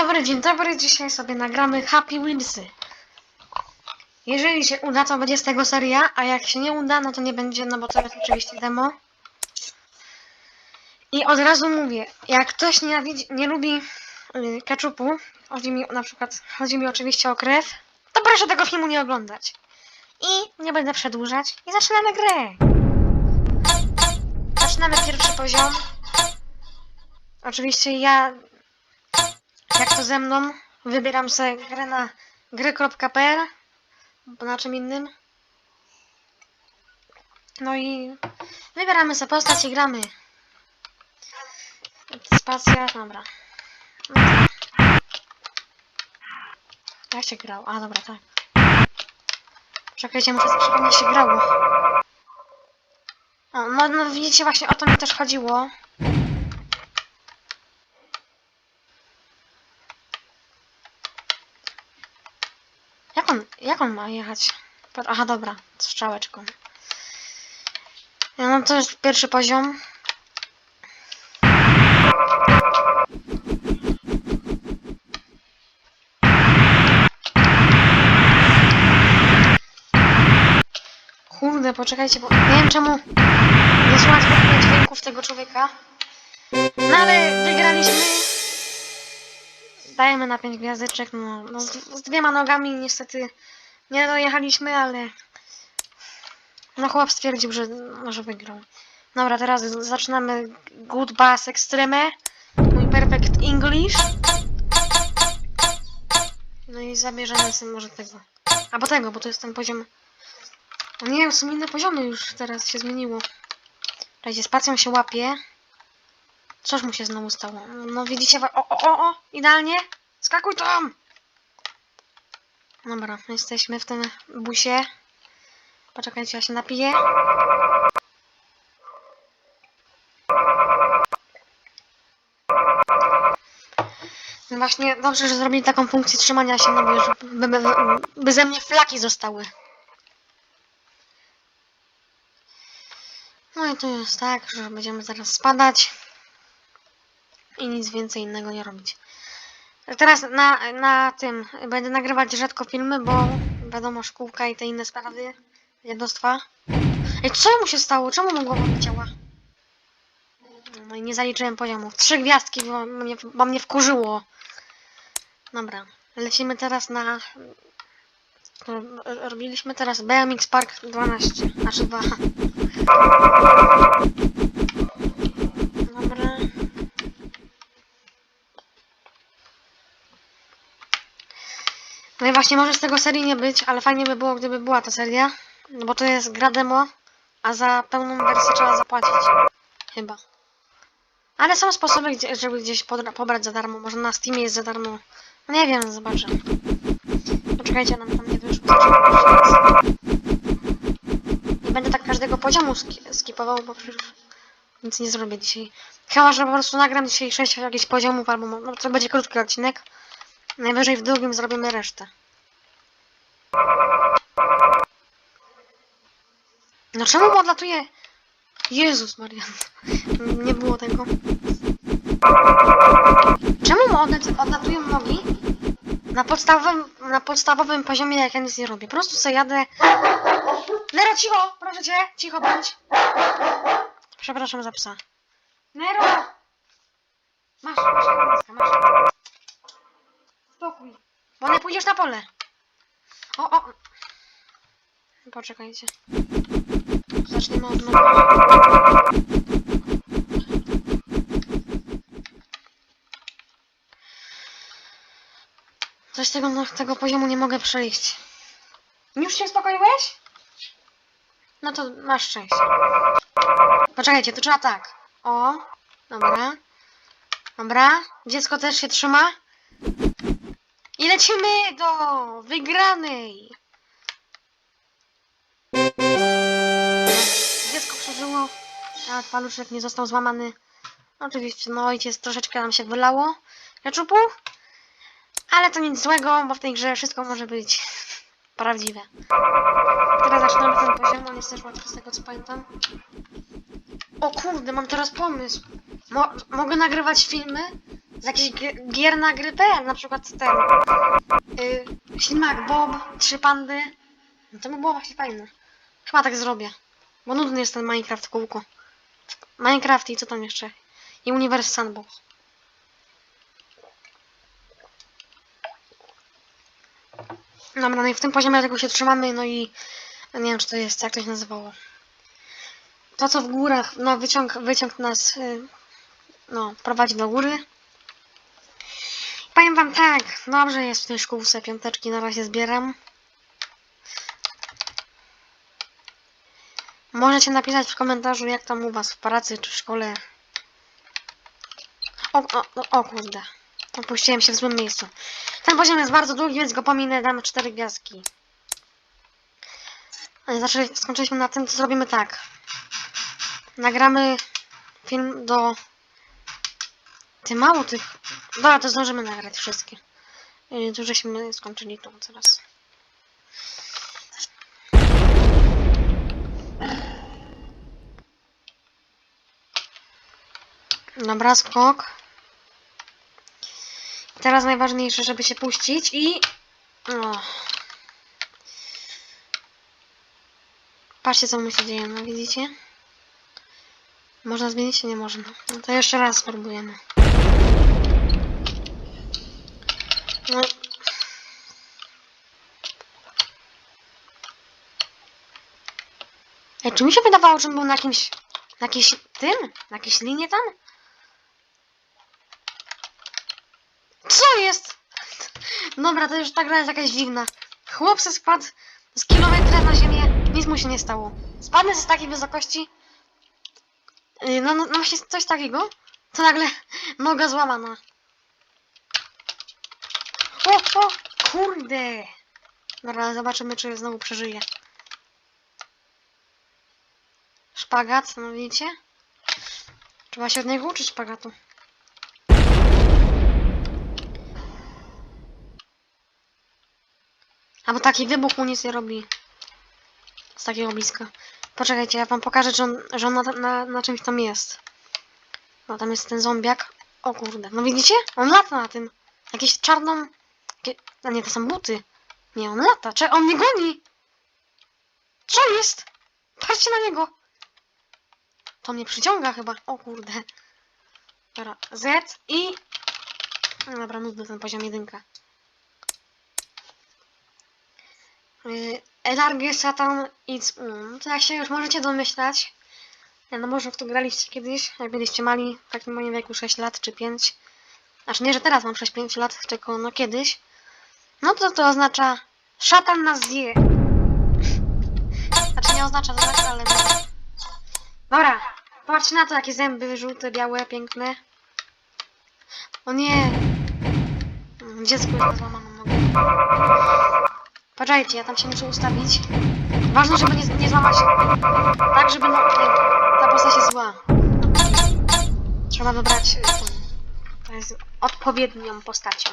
Dobry, dzień dobry. Dzisiaj sobie nagramy Happy Wheelsy. Jeżeli się uda, to będzie z tego seria, a jak się nie uda, no to nie będzie, no bo to jest oczywiście demo. I od razu mówię, jak ktoś nie lubi y, ketchupu, chodzi mi na przykład, chodzi mi oczywiście o krew, to proszę tego filmu nie oglądać. I nie będę przedłużać i zaczynamy grę. Zaczynamy pierwszy poziom. Oczywiście ja jak to ze mną, wybieram sobie grę na gry.pl bo na czym innym. No i wybieramy sobie postać i gramy. Spacja, dobra. No Jak się grał? A dobra, tak. Czekajcie, muszę przypomnieć, jak się grało. No, no widzicie, właśnie o to mi też chodziło. Jak on, ma jechać? Aha, dobra, strzałeczką. No to jest pierwszy poziom. Kurde, poczekajcie, bo nie wiem czemu w ogóle dźwięków tego człowieka. No ale wygraliśmy. Dajemy na 5 gwiazdeczek, no, no z, z dwiema nogami niestety nie dojechaliśmy, ale no chłop stwierdził, że może wygrał. Dobra, teraz zaczynamy Good Bass Extreme, mój Perfect English. No i zabierzemy sobie może tego. Albo tego, bo to jest ten poziom... O nie, są inne poziomy już teraz się zmieniło. Czekajcie, spacją się łapie. Coś mu się znowu stało. No widzicie, o, o, o, o, idealnie. Skakuj tam! Dobra, jesteśmy w tym busie. Poczekajcie, ja się napiję. No właśnie, dobrze, że zrobili taką funkcję trzymania się, no bo by, by, by ze mnie flaki zostały. No i to jest tak, że będziemy zaraz spadać i nic więcej innego nie robić. Teraz na, na tym będę nagrywać rzadko filmy, bo wiadomo, szkółka i te inne sprawy, jednostwa. Ej, co mu się stało? Czemu mu głowa wycięła? No i nie zaliczyłem poziomów. Trzy gwiazdki, bo mnie, bo mnie wkurzyło. Dobra, lecimy teraz na... ro- Robiliśmy teraz BMX Park 12, znaczy 2. Dobra. No i właśnie może z tego serii nie być, ale fajnie by było, gdyby była ta seria. No bo to jest gra demo, a za pełną wersję trzeba zapłacić. Chyba. Ale są sposoby, żeby gdzieś pobrać za darmo. Może na Steamie jest za darmo. No nie wiem, zobaczę. Poczekajcie, nam tam nie wyszło. Nie będę tak każdego poziomu ski skipował, bo przecież nic nie zrobię dzisiaj. Chyba, że po prostu nagram dzisiaj 6 jakichś poziomów, albo no, to będzie krótki odcinek. Najwyżej w drugim zrobimy resztę. No czemu mu odlatuje? Jezus Maria. Nie było tego. Czemu mu odlat- odlatują nogi? Na podstawowym, na podstawowym poziomie jak ja nic nie robię. Po prostu sobie jadę. Nero, cicho! Proszę cię, cicho bądź. Przepraszam za psa. Nero! Masz, masz, masz. Spokój. Bo nie pójdziesz na pole. O, o. Poczekajcie. Zaczniemy od nowa. Coś tego, no, tego poziomu nie mogę przejść. Już się uspokoiłeś? No to masz szczęście. Poczekajcie, to trzeba tak. O, dobra. Dobra, dziecko też się trzyma. I lecimy do wygranej. Dziecko przeżyło, a paluszek nie został złamany. Oczywiście, no ojciec troszeczkę nam się wylało keczupu. Ale to nic złego, bo w tej grze wszystko może być prawdziwe. Teraz zaczynamy ten poziom, on jest też łatwy z tego co pamiętam. O kurde, mam teraz pomysł. Mo mogę nagrywać filmy z jakichś gi- gier na grypę, na przykład ten y, Ślimak Bob, Trzy Pandy. No to by było właśnie fajne. Chyba tak zrobię. Bo nudny jest ten Minecraft kółko. Minecraft i co tam jeszcze? I Universe Sandbox. Dobra, no i w tym poziomie tego się trzymamy, no i nie wiem, czy to jest, jak to się nazywało. To, co w górach, no wyciąg, wyciąg nas, y, no, prowadzi do góry. Powiem wam tak, dobrze jest w tej szkółce, piąteczki na razie zbieram. Możecie napisać w komentarzu, jak tam u was w pracy czy w szkole. O, o, o, kurde. Opuściłem się w złym miejscu. Ten poziom jest bardzo długi, więc go pominę, damy cztery gwiazdki. Znaczy, skończyliśmy na tym, to zrobimy tak. Nagramy film do... Ty mało tych... Dobra, to zdążymy nagrać wszystkie. Yy, Tu żeśmy skończyli tą teraz. Dobra, skok. Teraz najważniejsze, żeby się puścić i... O. Patrzcie, co mu się dzieje, no widzicie? Można zmienić, czy nie można? No to jeszcze raz spróbujemy. No. Ej, czy mi się wydawało, że on był na jakimś... Na jakiejś tym? Na jakiejś linie tam? Co jest? Dobra, to już ta gra jest jakaś dziwna. Chłop se spadł z kilometra na ziemię, nic mu się nie stało. Spadnę z takiej wysokości. Yy, No, no, no właśnie coś takiego. To nagle noga złamana. O, kurde. Dobra, zobaczymy, czy znowu przeżyje. Szpagat, no widzicie? Trzeba się od niego uczyć szpagatu. Albo taki wybuch mu nic nie robi. Z takiego bliska. Poczekajcie, ja wam pokażę, że on, że on na, na, na czymś tam jest. No tam jest ten zombiak. O kurde, no widzicie? On lata na tym. Jakieś czarną... A nie, to są buty. Nie, on lata. Cze on mnie goni! Co jest? Patrzcie na niego! To mnie przyciąga chyba. O kurde. Dobra, Z i... No dobra, nudny ten poziom jedynka. Yy, Elargy, Satan i um, To jak się już możecie domyślać, no może w to graliście kiedyś, jak byliście mali, w takim moim wieku 6 lat czy 5. Znaczy nie, że teraz mam 6-5 lat, tylko no kiedyś. No to to oznacza szatan nas zje. Znaczy nie oznacza to tak, ale. Dobra, patrzcie na to, jakie zęby żółte, białe, piękne. O nie! Dziecko jest złamaną nogę. Poczekajcie, ja tam się muszę ustawić. Ważne, żeby nie, nie złamać. Tak, żeby ta postać jest zła. Trzeba wybrać y, tą, to jest odpowiednią postacią.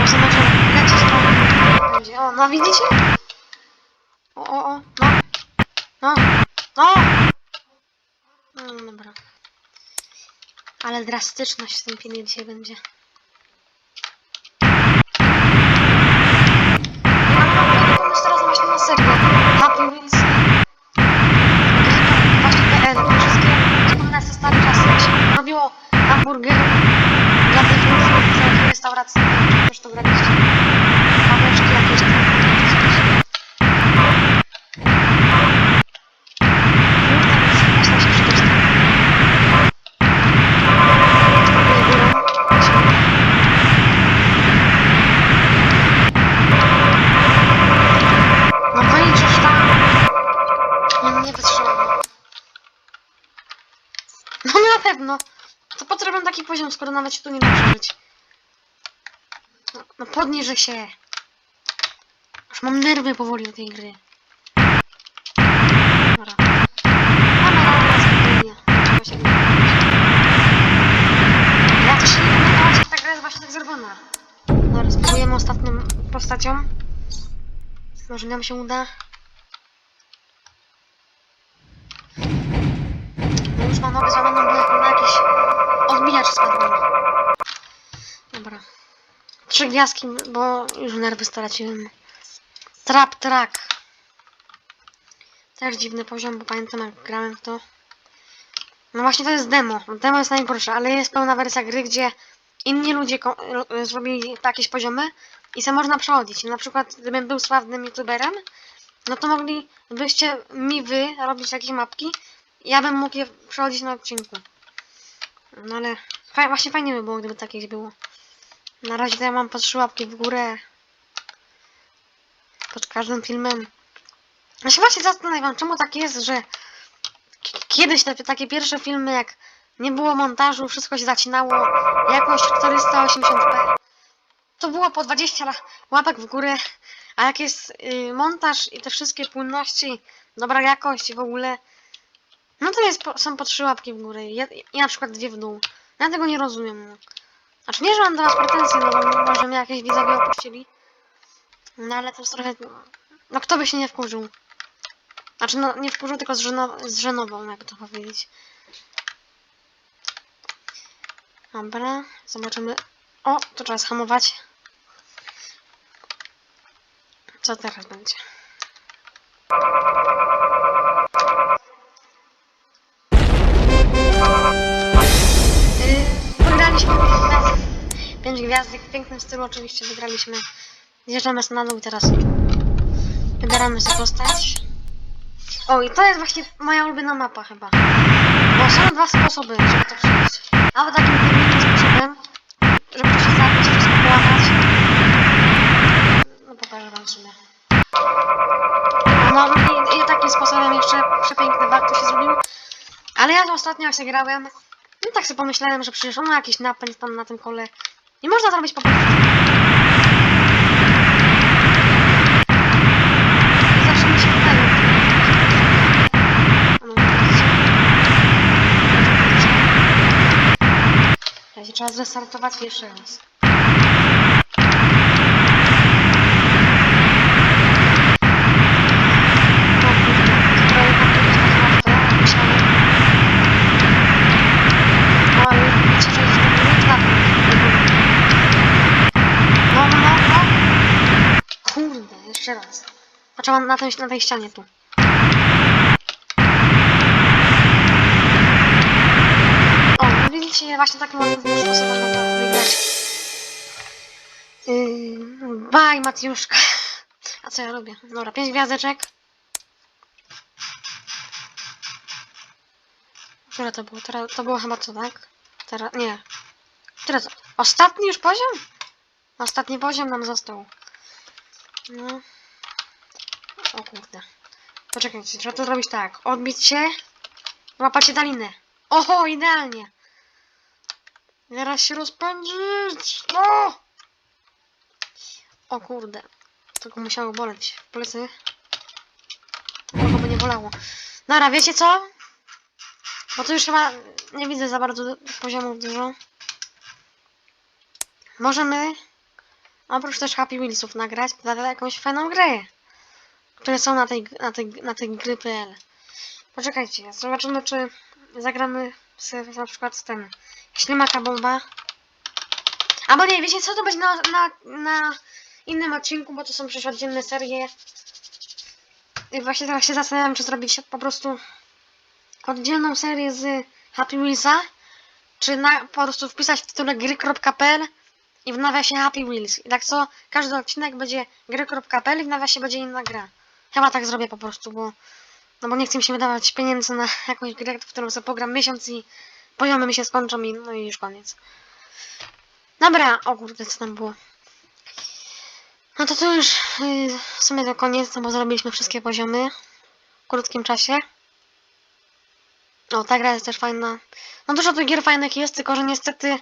Może może lecieć to będzie. O, no widzicie? O, o, o, no. No, no! No, dobra. Ale drastyczność w tym filmie dzisiaj będzie. Się robiło hamburgery dla tych restauracji, też to graliście. Babeczki jakieś na pewno. To po co robią taki poziom, skoro nawet się tu nie da przeżyć? No, no podnieżę się. Już mam nerwy powoli do tej gry. Dobra. Mamy radę, spokojnie. Ja to się nie pomyślałam, że ta gra jest właśnie tak zrobiona. Dobra, spróbujemy ostatnią postacią. Może nam się uda. Już ma nogę złamaną, bo na jakiś odbijacz spadł. Dobra. Trzy gwiazdki, bo już nerwy straciłem. Trap track. Też dziwny poziom, bo pamiętam jak grałem w to. No właśnie to jest demo. Demo jest najgorsze, ale jest pełna wersja gry, gdzie inni ludzie zrobili jakieś poziomy i se można przechodzić. Na przykład gdybym był sławnym youtuberem, no to moglibyście mi wy robić jakieś mapki ja bym mógł je przechodzić na odcinku. No ale fa- właśnie fajnie by było, gdyby takie było. Na razie to ja mam po trzy łapki w górę. Pod każdym filmem. Ja się właśnie zastanawiam, czemu tak jest, że kiedyś te takie pierwsze filmy, jak nie było montażu, wszystko się zacinało, jakość 480p, to było po 20 la- łapek w górę, a jak jest y, montaż i te wszystkie płynności, dobra jakość w ogóle, no jest po, są po 3 łapki w górę ja, i na przykład dwie w dół. Ja tego nie rozumiem. Znaczy nie, że mam do was pretensje, no bo może mnie jakieś widzowie opuścili. No ale to jest trochę... No kto by się nie wkurzył? Znaczy no nie wkurzył, tylko zżeno, zżenował, jakby to powiedzieć. Dobra, zobaczymy. O, to trzeba schamować. Co teraz będzie? 5 gwiazdek w pięknym stylu oczywiście wygraliśmy. Zjeżdżamy sobie na dół teraz. Wybieramy sobie postać. O i to jest właśnie moja ulubiona mapa chyba. Bo są dwa sposoby, żeby to przejść. Albo takim pierwszym sposobem, żeby to się zabić, wszystko połamać. No pokażę wam w sumie. No i, i takim sposobem jeszcze przepiękny bug to się zrobił. Ale ja to ostatnio jak się grałem, no tak sobie pomyślałem, że przecież on jakiś napęd tam na tym kole. I można zrobić po prostu. Zawsze mi się wydaje. Trzeba zrestartować jeszcze raz. No kurde, trochę powtórzyć tak łatwo, myślałem. O, ale już widzicie, że jest do góry, na dół. No, no, no, no. Kurde, jeszcze raz. Patrzę na tej, na tej ścianie tu. O, no widzicie, właśnie takim ładnym sposobem można wygrać. Yy, baj, Matjuszka. A co ja robię? Dobra, pięć gwiazdeczek. Które to było? Teraz, to było chyba co, tak? Teraz, nie. To? Ostatni już poziom? Ostatni poziom nam został. No. O kurde. Poczekajcie, trzeba to zrobić tak. Odbić się. Łapać dalinę. Oho, idealnie. Zaraz się rozpędzić. No! O kurde. Tylko musiało boleć plecy. Tego by nie bolało. Dobra, wiecie co? Bo tu już chyba nie widzę za bardzo poziomów dużo. Możemy oprócz też Happy Wheelsów nagrać na jakąś fajną grę. Które są na tej, na tej, na tej gry.pl. Poczekajcie, zobaczymy czy zagramy sobie na przykład tym Ślimaka Bomba. Albo nie, wiecie co, to będzie na, na, na innym odcinku, bo to są przecież oddzielne serie. I właśnie teraz się zastanawiam, czy zrobić po prostu oddzielną serię z Happy Wheelsa, czy na, po prostu wpisać w tytule gry.pl i w nawiasie Happy Wheels. I tak co, każdy odcinek będzie gry.pl i w nawiasie będzie inna gra. Chyba tak zrobię po prostu, bo no bo nie chcę mi się wydawać pieniędzy na jakąś grę, w którą sobie pogram miesiąc i poziomy mi się skończą i no i już koniec. Dobra, o kurde, co tam było. No to to już yy, w sumie to koniec, no bo zrobiliśmy wszystkie poziomy w krótkim czasie. O, ta gra jest też fajna. No dużo tych gier fajnych jest, tylko że niestety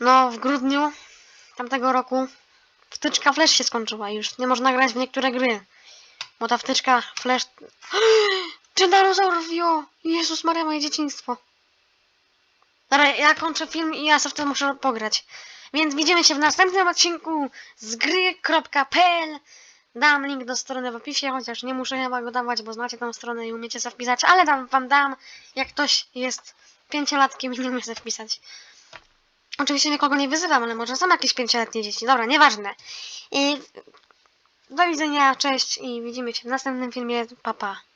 no w grudniu tamtego roku wtyczka Flash się skończyła już nie można grać w niektóre gry. Ta wtyczka Flash... Tyrannosaur Vio! Jezus Maria, moje dzieciństwo. Dobra, ja kończę film i ja sobie w to muszę pograć. Więc widzimy się w następnym odcinku z gry.pl Dam link do strony w opisie, chociaż nie muszę chyba go dawać, bo znacie tą stronę i umiecie sobie wpisać, ale dam, wam dam, jak ktoś jest pięciolatkiem i nie umie sobie wpisać. Oczywiście nikogo nie wyzywam, ale może są jakieś pięcioletnie dzieci. Dobra, nieważne. I do widzenia, cześć i widzimy się w następnym filmie. Pa, pa.